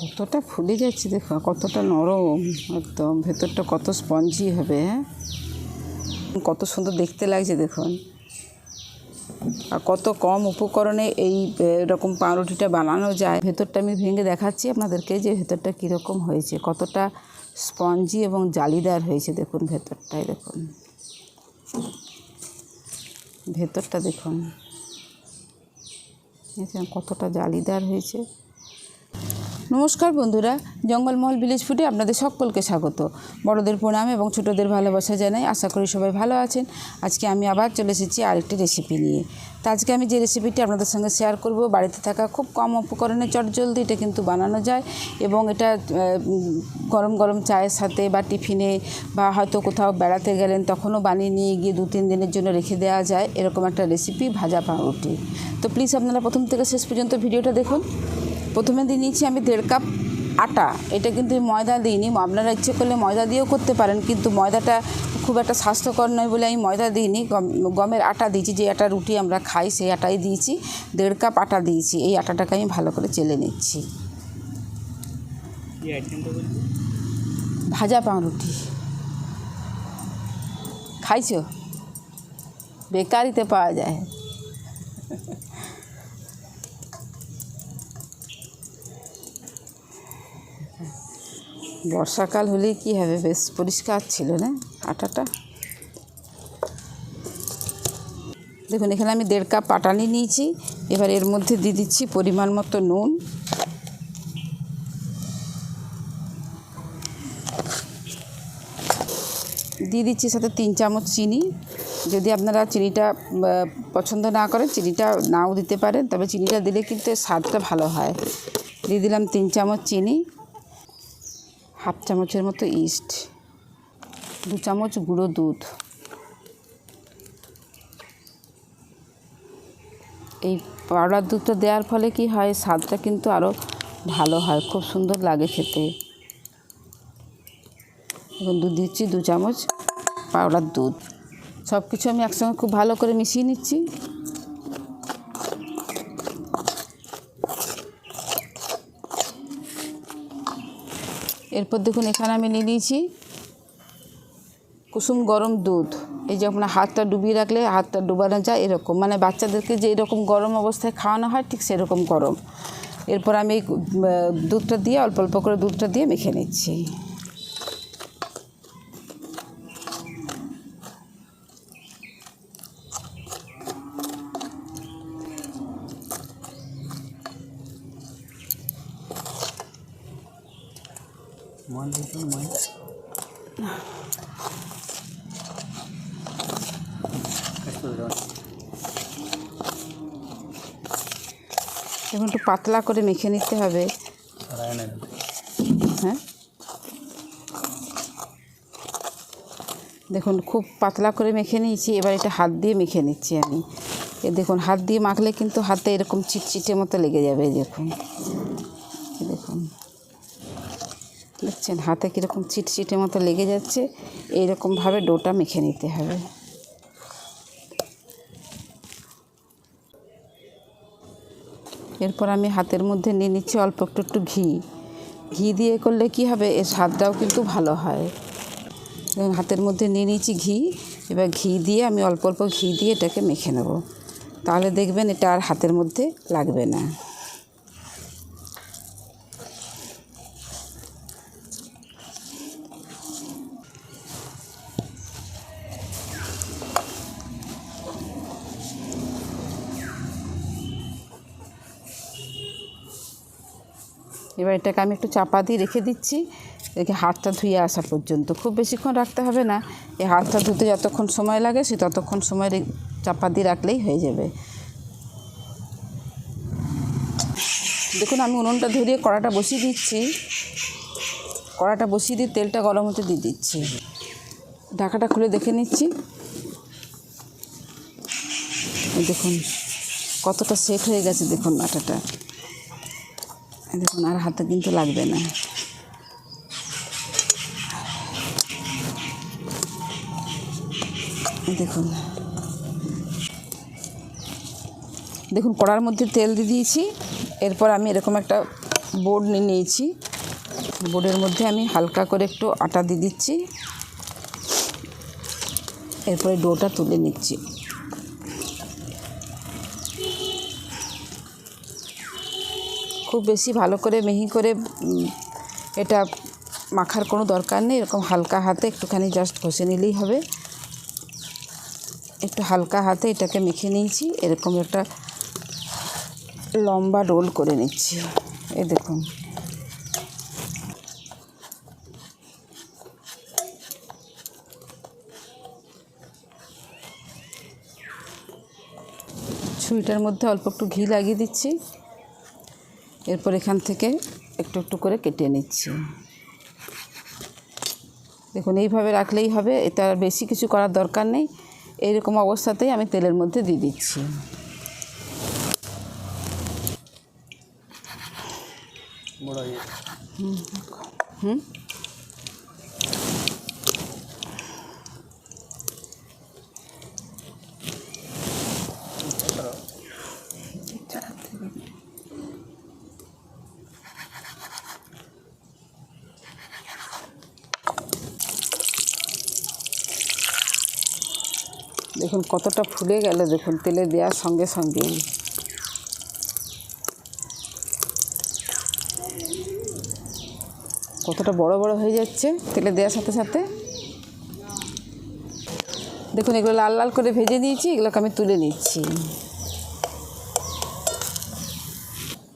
কতটা ফুলে যাচ্ছে দেখো, কতটা নরম, একদম। ভেতরটা কত স্পঞ্জি হবে হ্যাঁ? কত সুন্দর দেখতে লাগছে, দেখুন। আর কত কম উপকরণে এই এরকম পাউরুটিটা বানানো যায়। ভেতরটা আমি ভেঙে দেখাচ্ছি আপনাদেরকে যে ভেতরটা কীরকম হয়েছে, কতটা স্পঞ্জি এবং জালিদার হয়েছে, দেখুন ভেতরটাই দেখুন। ভেতরটা দেখুন কতটা জালিদার হয়েছে। নমস্কার বন্ধুরা, জঙ্গলমহল ভিলেজ ফুডে আপনাদের সকলকে স্বাগত। বড়দের প্রণাম এবং ছোটদের ভালোবাসা জানাই। আশা করি সবাই ভালো আছেন। আজকে আমি আবার চলে এসেছি আরেকটি রেসিপি নিয়ে। তো আজকে আমি যে রেসিপিটি আপনাদের সঙ্গে শেয়ার করব, বাড়িতে থাকা খুব কম উপকরণে চটজলদি এটা কিন্তু বানানো যায় এবং এটা গরম গরম চায়ের সাথে বা টিফিনে বা হয়তো কোথাও বেড়াতে গেলেন তখনও বানিয়ে নিয়ে গিয়ে দু তিন দিনের জন্য রেখে দেওয়া যায়। এরকম একটা রেসিপি ভাজা পাউরুটি। তো প্লিজ আপনারা প্রথম থেকে শেষ পর্যন্ত ভিডিওটা দেখুন। প্রথমে দিয়ে নিয়েছি আমি দেড় কাপ আটা। এটা কিন্তু ময়দা দিইনি। আপনারা ইচ্ছে করলে ময়দা দিয়েও করতে পারেন কিন্তু ময়দাটা খুব একটা স্বাস্থ্যকর নয় বলে আমি ময়দা দিইনি। গম গমের আটা দিয়েছি যে আটা রুটি আমরা খাই সেই আটাই দিয়েছি। দেড় কাপ আটা দিয়েছি। এই আটাটাকে আমি ভালো করে চেলে নিচ্ছি। ভাজা পাউরুটি খাইছো? বেকারিতে পাওয়া যায়। বর্ষাকাল হলেই কি হবে? বেশ পরিষ্কার ছিল, না? আটাটা? দেখুন, এখানে আমি দেড় কাপ আটা নিয়ে নিয়েছি। এবার এর মধ্যে দিয়ে দিচ্ছি পরিমাণ মতো নুন। দিয়ে দিচ্ছি সাথে তিন চামচ চিনি। যদি আপনারা চিনিটা পছন্দ না করেন, চিনিটা নাও দিতে পারেন। তবে চিনিটা দিলে কিন্তু স্বাদটা ভালো হয়। দিয়ে দিলাম তিন চামচ চিনি। হাফ চামচের মতো ইস্ট, দু চামচ গুঁড়ো দুধ। এই পাউডার দুধটা দেওয়ার ফলে কি হয়, স্বাদটা কিন্তু আরও ভালো হয়, খুব সুন্দর লাগে খেতে। এখন দুধ দিচ্ছি, দু চামচ পাউডার দুধ। সব কিছু আমি একসঙ্গে খুব ভালো করে মিশিয়ে নিচ্ছি। এরপর দেখুন, এখানে আমি নিয়ে নিয়েছি কুসুম গরম দুধ। এই যে আপনার হাতটা ডুবিয়ে রাখলে হাতটা ডুবানো যায় এরকম। মানে বাচ্চাদেরকে যে এরকম গরম অবস্থায় খাওয়ানো হয়, ঠিক সেরকম গরম। এরপর আমি দুধটা দিয়ে, অল্প অল্প করে দুধটা দিয়ে মেখে নিচ্ছি। কষ্ট করে দাও। এখন একটু পাতলা করে মেখে নিতে হবে। হ্যাঁ? দেখুন, খুব পাতলা করে মেখে নিয়েছি। এবার এটা হাত দিয়ে মেখে নিচ্ছি আমি। এ দেখুন, হাত দিয়ে মাখলে কিন্তু হাতে এরকম চিটচিটে মতো লেগে যাবে, দেখুন এই দেখুন দেখছেন হাতে কীরকম চিটচিটে মতো লেগে যাচ্ছে, এইরকমভাবে ডোটা মেখে নিতে হবে। এরপর আমি হাতের মধ্যে নিয়ে নিচ্ছি অল্প একটু একটু ঘি। ঘি দিয়ে করলে কি হবে? এর স্বাদটাও কিন্তু ভালো হয়। এবং হাতের মধ্যে নিয়ে নিয়েছি ঘি। এবার ঘি দিয়ে আমি অল্প অল্প ঘি দিয়ে এটাকে মেখে নেব। তাহলে দেখবেন এটা আর হাতের মধ্যে লাগবে না। এবার এটাকে আমি একটু চাপা দিয়ে রেখে দিচ্ছি। রেখে হাতটা ধুয়ে আসা পর্যন্ত। খুব বেশিক্ষণ রাখতে হবে না। এই হাতটা ধুতে যতক্ষণ সময় লাগে, সে ততক্ষণ সময় চাপা দিয়ে রাখলেই হয়ে যাবে। দেখুন, আমি উনুনটা ধরিয়ে কড়াটা বসিয়ে দিচ্ছি। কড়াটা বসিয়ে দিয়ে তেলটা গরম হতে দিয়ে দিচ্ছি। ঢাকাটা খুলে দেখে নিচ্ছি। দেখুন, কতটা সেট হয়ে গেছে, দেখুন আটাটা দেখুন, আর হাতে কিন্তু লাগবে না। দেখুন। দেখুন, কড়ার মধ্যে তেল দিয়ে দিয়েছি। এরপর আমি এরকম একটা বোর্ড নিয়ে নিয়েছি। বোর্ডের মধ্যে আমি হালকা করে একটু আটা দিয়ে দিচ্ছি। এরপরে ডোটা তুলে নিচ্ছি। খুব বেশি ভালো করে মিহি করে এটা মাখার কোনো দরকার নেই। এরকম হালকা হাতে একটুখানি জাস্ট ঘষে নিলেই হবে। একটু হালকা হাতে এটাকে মেখে নিয়েছি। এরকম একটা লম্বা রোল করে নিচ্ছি। এই দেখুন। ছুরিটার মধ্যে অল্প একটু ঘি লাগিয়ে দিচ্ছি। এরপর এখান থেকে একটু একটু করে কেটে নিচ্ছি। দেখুন এইভাবে রাখলেই হবে। এটা আর বেশি কিছু করার দরকার নেই। এইরকম অবস্থাতেই আমি তেলের মধ্যে দিয়ে দিচ্ছি। হুম ইয়ে দেখুন কতটা ফুলে গেল, দেখুন, তেলে দেওয়ার সঙ্গে সঙ্গে। কতটা বড় বড় হয়ে যাচ্ছে তেলে দেওয়ার সাথে সাথে। দেখুন, এগুলো লাল লাল করে ভেজে নিয়েছি, এগুলোকে আমি তুলে নিচ্ছি।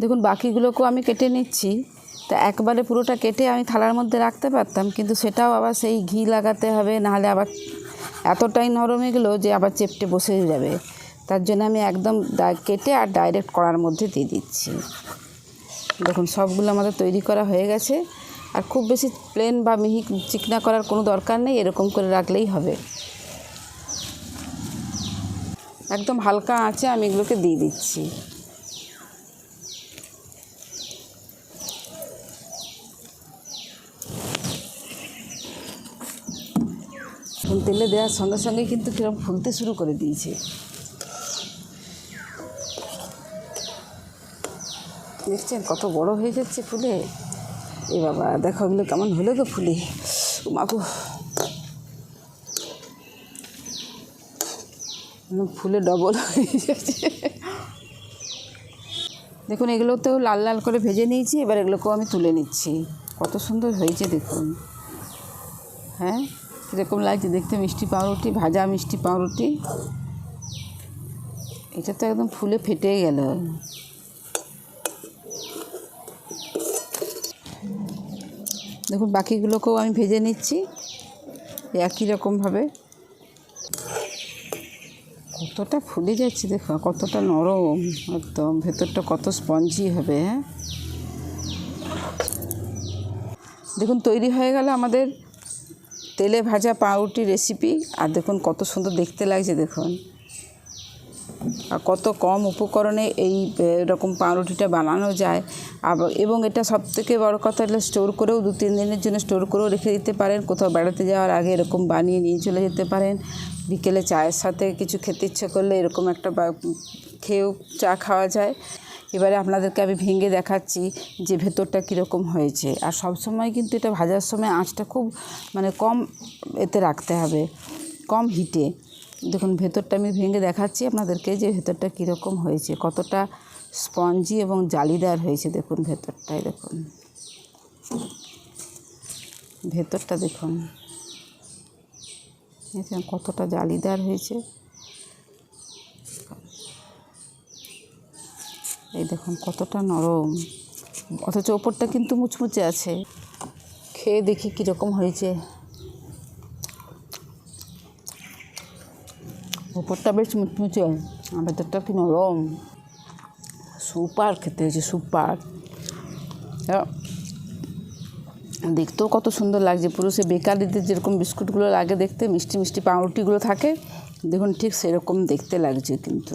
দেখুন, বাকিগুলোকেও আমি কেটে নিচ্ছি। তা একবারে পুরোটা কেটে আমি থালার মধ্যে রাখতে পারতাম, কিন্তু সেটাও আবার সেই ঘি লাগাতে হবে, নাহলে আবার এতটাই নরম এগুলো যে আবার চেপটে বসে যাবে। তার জন্য আমি একদম কেটে আর ডাইরেক্ট কড়ার মধ্যে দিয়ে দিচ্ছি। দেখুন, সবগুলো আমাদের তৈরি করা হয়ে গেছে। আর খুব বেশি প্লেন বা মিহি চিকনা করার কোনো দরকার নেই, এরকম করে রাখলেই হবে। একদম হালকা আঁচে আমি এগুলোকে দিয়ে দিচ্ছি। তেলে দেওয়ার সঙ্গে সঙ্গে কিন্তু কিরম ফুলতে শুরু করে দিয়েছে। দেখছেন কত বড় হয়ে যাচ্ছে ফুলে? এ বাবা, দেখো ওগুলো কেমন হলো তো ফুলে? মাগো ফুলে ডবল হয়ে যাচ্ছে। দেখুন, এগুলোতেও লাল লাল করে ভেজে নিয়েছি, এবার এগুলোকেও আমি তুলে নিচ্ছি। কত সুন্দর হয়েছে দেখুন। হ্যাঁ? কীরকম লাগছে? দেখতে মিষ্টি পাউরুটি, ভাজা মিষ্টি পাউরুটি। এটা তো একদম ফুলে ফেটে গেল। দেখুন, বাকিগুলোকেও আমি ভেজে নিচ্ছি। একই রকমভাবে কতটা ফুলে যাচ্ছে দেখো কতটা নরম একদম। ভেতরটা কত স্পঞ্জি হবে হ্যাঁ? দেখুন, তৈরি হয়ে গেল আমাদের তেলে ভাজা পাউরুটি রেসিপি আর দেখুন কত সুন্দর দেখতে লাগছে, দেখুন। আর কত কম উপকরণে এই এরকম পাউরুটিটা বানানো যায়। আবার এবং এটা সব থেকে বড় কথা হলো স্টোর করেও দু, তিন দিনের জন্য স্টোর করেও রেখে দিতে পারেন। কোথাও বেড়াতে যাওয়ার আগে এরকম বানিয়ে নিয়ে চলে যেতে পারেন। বিকেলে চায়ের সাথে কিছু খেতে ইচ্ছে করলে এরকম একটা খেয়েও চা খাওয়া যায়। এবারে আপনাদেরকে আমি ভেঙে দেখাচ্ছি যে ভেতরটা কীরকম হয়েছে। আর সব সময় কিন্তু এটা ভাজার সময় আঁচটা খুব মানে কম এতে রাখতে হবে, কম হিটে দেখুন, ভেতরটা আমি ভেঙে দেখাচ্ছি আপনাদেরকে যে ভেতরটা কীরকম হয়েছে, কতটা স্পঞ্জি এবং জালিদার হয়েছে। দেখুন ভেতরটাই দেখুন। ভেতরটা দেখুন, কতটা জালিদার হয়েছে। এই দেখুন, কতটা নরম। অথচ ওপরটা কিন্তু মুচমুচে আছে। খেয়ে দেখি কীরকম হয়েছে। ওপরটা বেশ মুচমুচে, আর ভেতরটা কি নরম। সুপার খেতে হয়েছে, সুপার। দেখতেও কত সুন্দর লাগছে, পুরো সে বেকারিতে যেরকম বিস্কুটগুলো লাগে দেখতে, মিষ্টি মিষ্টি পাউরুটিগুলো থাকে, দেখুন ঠিক সেরকম দেখতে লাগছে কিন্তু।